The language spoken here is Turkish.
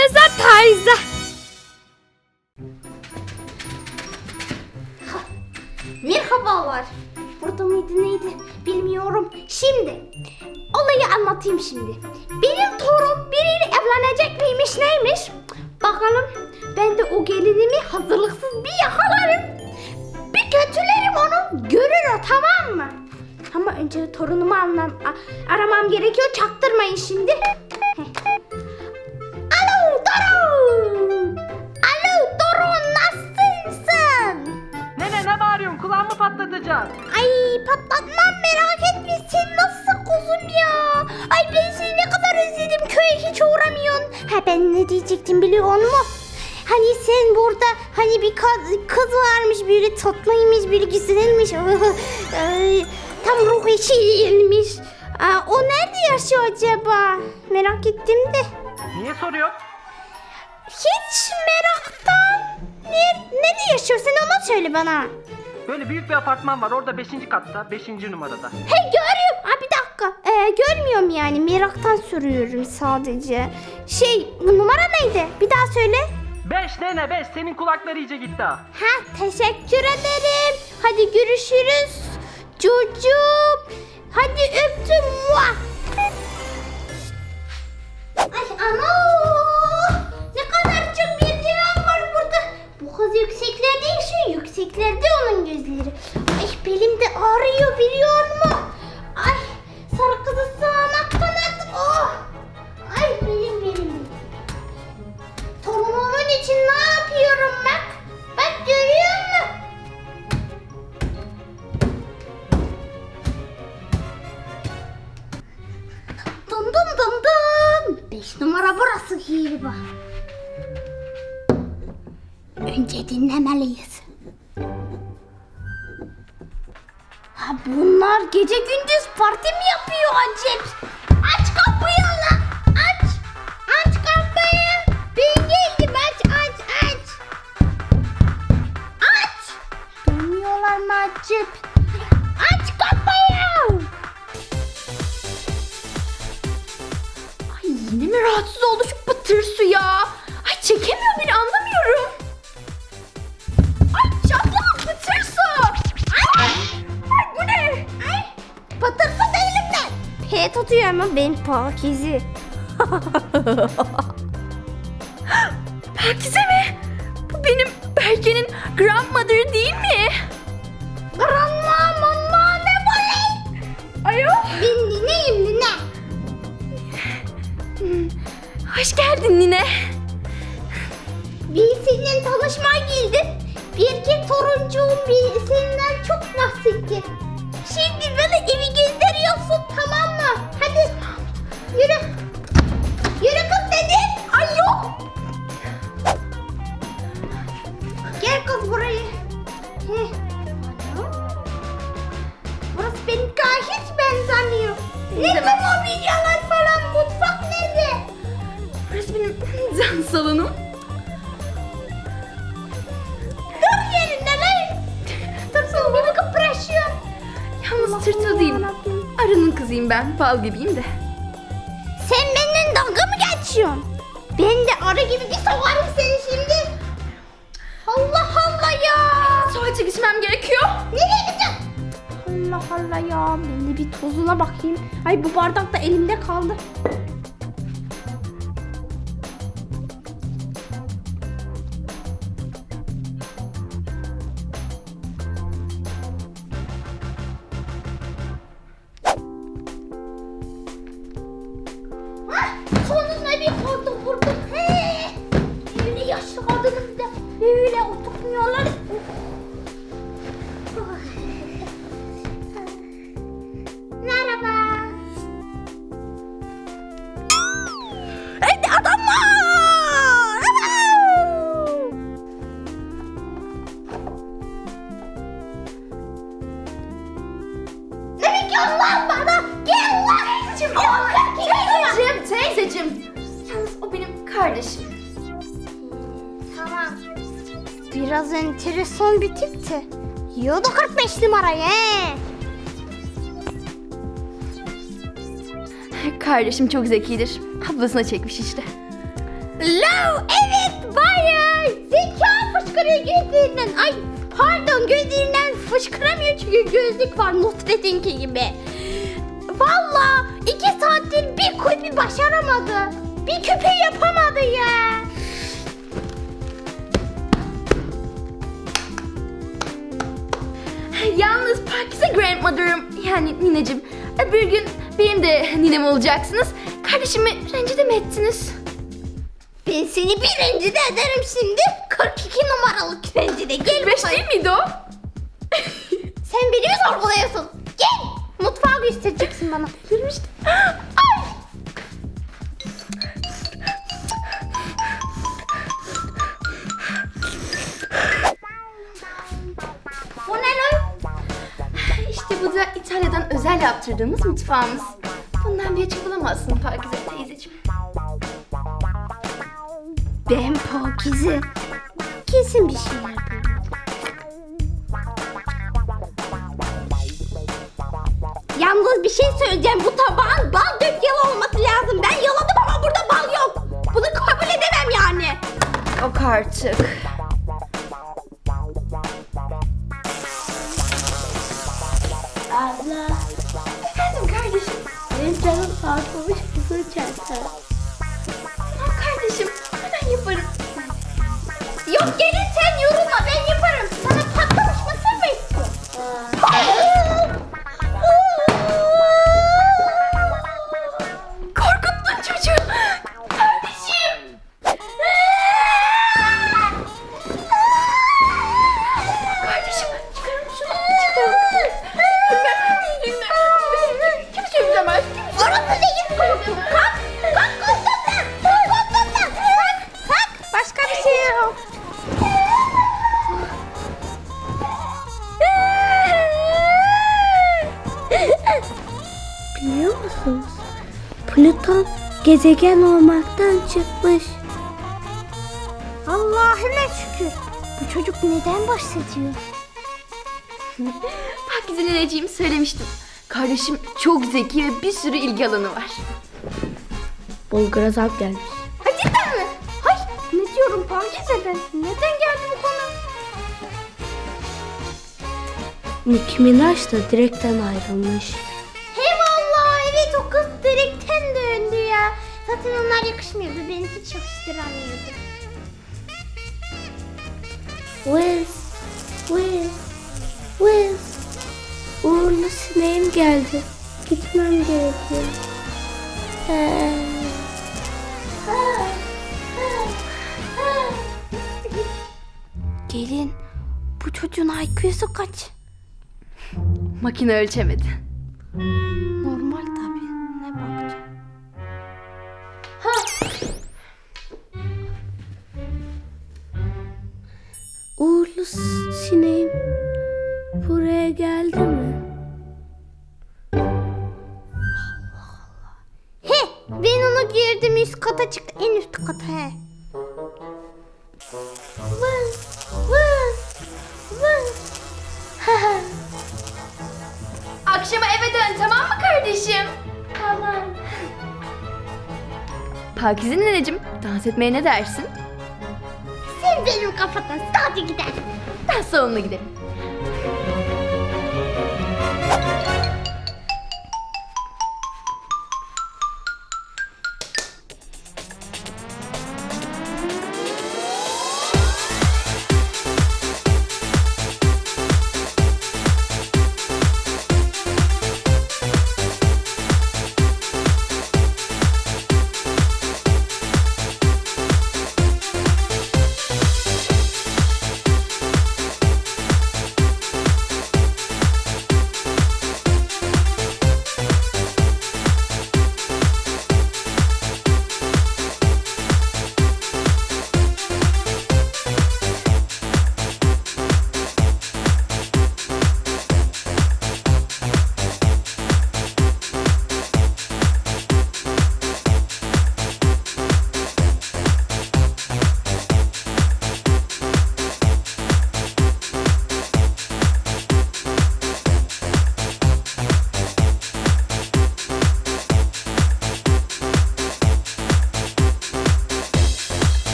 teyze teyze. Merhabalar. Burada mıydı neydi bilmiyorum. Şimdi olayı anlatayım şimdi. Benim torun biriyle evlenecek miymiş neymiş? Bakalım ben de o gelinimi hazırlıksız bir yakalarım. Bir kötülerim onu görür o tamam mı? Ama önce torunumu anlam aramam gerekiyor çaktırmayın şimdi. Patlatacaksın. Ay patlatmam merak etme sen nasılsın kuzum ya? Ay ben seni ne kadar özledim köye hiç uğramıyorsun. Ha ben ne diyecektim biliyor musun? Hani sen burada hani bir kız, kız varmış biri tatlıymış biri güzelmiş. Ay, tam ruh eşiymiş. Aa, o nerede yaşıyor acaba? Merak ettim de. Niye soruyorsun? Hiç meraktan. Nerede, nerede yaşıyor sen onu söyle bana. Böyle büyük bir apartman var. Orada 5. katta. 5. numarada. Hey görüyorum. Aa, bir dakika. Ee, görmüyorum yani. Meraktan soruyorum sadece. Şey bu numara neydi? Bir daha söyle. 5 nene 5. Senin kulaklar iyice gitti ha. Ha teşekkür ederim. Hadi görüşürüz. Çocuğum. Hadi öptüm. Muah. Ay ana. Yükseklerde yaşıyor. Yükseklerde onun gözleri. Ay belim de ağrıyor biliyor musun? Ay sarı kızı sağanak kanat. Oh. Ay benim benim. Torunumun için ne yapıyorum bak. Bak görüyor musun? Dın dın dın dın. Beş numara burası galiba. Önce dinlemeliyiz. Ha bunlar gece gündüz parti mi yapıyor acep? Aç kapıyı lan. Aç. Aç kapıyı. Ben geldim aç aç aç. Aç. Duymuyorlar mı acep? Aç kapıyı. Ay yine mi rahatsız oldu şu pıtır su ya? Tutuyor ama ben pakizi. Pakize mi? Bu benim Berke'nin grandmother değil mi? Grandma mama ne böyle? Ayo. Ben nineyim nine. Hoş geldin Nine. Bir seninle tanışmaya geldim. Bir ki toruncuğum bir senden çok bahsetti. Şimdi ben. Bal gibiyim de. Sen benden dalga mı geçiyorsun? Ben de arı gibi bir sokarım seni şimdi. Allah Allah ya. Tuvalete gitmem gerekiyor. Nereye gideceksin? Allah Allah ya. Ben de bir tozuna bakayım. Ay bu bardak da elimde kaldı. Mô. Biraz enteresan bir tipti. Yiyordu 45 numarayı. Kardeşim çok zekidir. Ablasına çekmiş işte. Lo evet bayağı zeka fışkırıyor gözlerinden. Ay pardon gözlerinden fışkıramıyor çünkü gözlük var Nusret'inki gibi. Valla iki saattir bir kulübü başaramadı. Bir küpe yapamadı ya. Pakize grandmother'ım yani nineciğim. Öbür gün benim de ninem olacaksınız. Kardeşimi rencide mi ettiniz? Ben seni bir rencide ederim şimdi. 42 numaralı rencide gel Beş değil miydi o? Sen beni mi sorguluyorsun? Gel. Mutfağı göstereceksin bana. Yürümüştü. Bu da İtalya'dan özel yaptırdığımız mutfağımız. Bundan bir açık bulamazsın Pakize teyzeciğim. Ben Pakize. Kesin bir şeyler biliyor. Yalnız bir şey söyleyeceğim. Bu tabağın bal dökyalı olması lazım. Ben yaladım ama burada bal yok. Bunu kabul edemem yani. Yok artık. Abla. Efendim kardeşim. Benim canım sarkılmış kızıl çarptı. Tamam kardeşim. Hemen yaparım. Yok gelin gezegen olmaktan çıkmış. Allah'ına şükür. Bu çocuk neden bahsediyor? Pakize neneciğim söylemiştim. Kardeşim çok zeki ve bir sürü ilgi alanı var. Bulgur azap gelmiş. Ay cidden mi? Hay ne diyorum Pakize ben? Neden geldi bu konu? Nicki Minaj da direkten ayrılmış. Zaten onlar yakışmıyordu. Beni hiç yakıştıramıyordu. Wiz, Wiz, Wiz. Uğurlu sineğim geldi. Gitmem gerekiyor. Ee, Gelin, bu çocuğun IQ'su kaç? Makine ölçemedi. Normal çıktı. En üst kata he. Vız, vız, vız. Akşama eve dön tamam mı kardeşim? tamam. Pakize neneciğim dans etmeye ne dersin? Sen benim kafadan hadi gidelim. Dans salonuna gidelim.